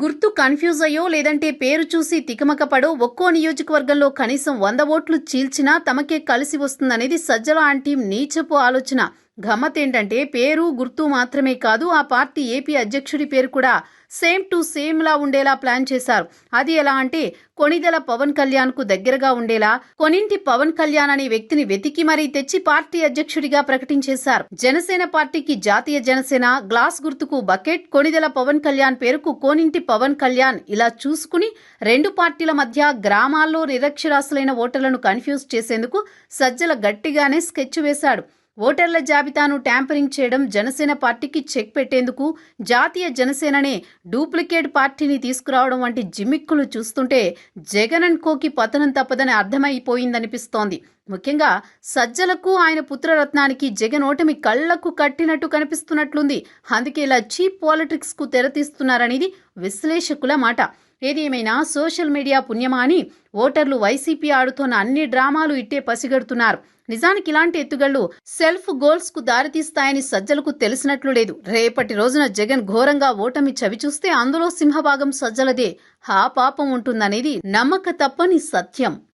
గుర్తు కన్ఫ్యూజ్ అయ్యో లేదంటే పేరు చూసి తికమకపడో ఒక్కో నియోజకవర్గంలో కనీసం వంద ఓట్లు చీల్చినా తమకే కలిసి వస్తుందనేది సజ్జల ఆంటీ నీచపు ఆలోచన. గమ్మత్ ఏంటంటే పేరు గుర్తు మాత్రమే కాదు ఆ పార్టీ ఏపీ అధ్యక్షుడి పేరు కూడా సేమ్ టు సేమ్లా ఉండేలా ప్లాన్ చేశారు. అది ఎలా అంటే కొణిదెల పవన్ కళ్యాణ్కు దగ్గరగా ఉండేలా కొనింటి పవన్ కళ్యాణ్ అనే వ్యక్తిని వెతికి మరీ తెచ్చి పార్టీ అధ్యక్షుడిగా ప్రకటించేశారు. జనసేన పార్టీకి జాతీయ జనసేన గ్లాస్ గుర్తుకు బకెట్ కొణిదెల పవన్ కళ్యాణ్ పేరుకు కోనింటి పవన్ కళ్యాణ్ ఇలా చూసుకుని రెండు పార్టీల మధ్య గ్రామాల్లో నిరక్షరాస్యులైన ఓటర్లను కన్ఫ్యూజ్ చేసేందుకు సజ్జల గట్టిగానే స్కెచ్ వేశాడు. ఓటర్ల జాబితాను ట్యాంపరింగ్ చేయడం జనసేన పార్టీకి చెక్ పెట్టేందుకు జాతీయ జనసేననే డూప్లికేట్ పార్టీని తీసుకురావడం వంటి జిమ్మిక్కులు చూస్తుంటే జగన్ అండ్ కోకి పతనం తప్పదని అర్థమైపోయిందనిపిస్తోంది. ముఖ్యంగా సజ్జలకు ఆయన పుత్రరత్నానికి జగన్ ఓటమి కళ్ళకు కట్టినట్టు కనిపిస్తున్నట్లుంది. అందుకే ఇలా చీప్ పాలిటిక్స్కు తెరతీస్తున్నారనేది విశ్లేషకుల మాట. ఏది ఏమైనా సోషల్ మీడియా పుణ్యమా అని ఓటర్లు వైసీపీ ఆడుతోన్న అన్ని డ్రామాలు ఇట్టే పసిగడుతున్నారు. నిజానికి ఇలాంటి ఎత్తుగళ్ళు సెల్ఫ్ గోల్స్కు దారితీస్తాయని సజ్జలకు తెలిసినట్లు లేదు. రేపటి రోజున జగన్ ఘోరంగా ఓటమి చవిచూస్తే అందులో సింహభాగం సజ్జలదే. హా పాపం ఉంటుందనేది నమ్మక తప్పని సత్యం.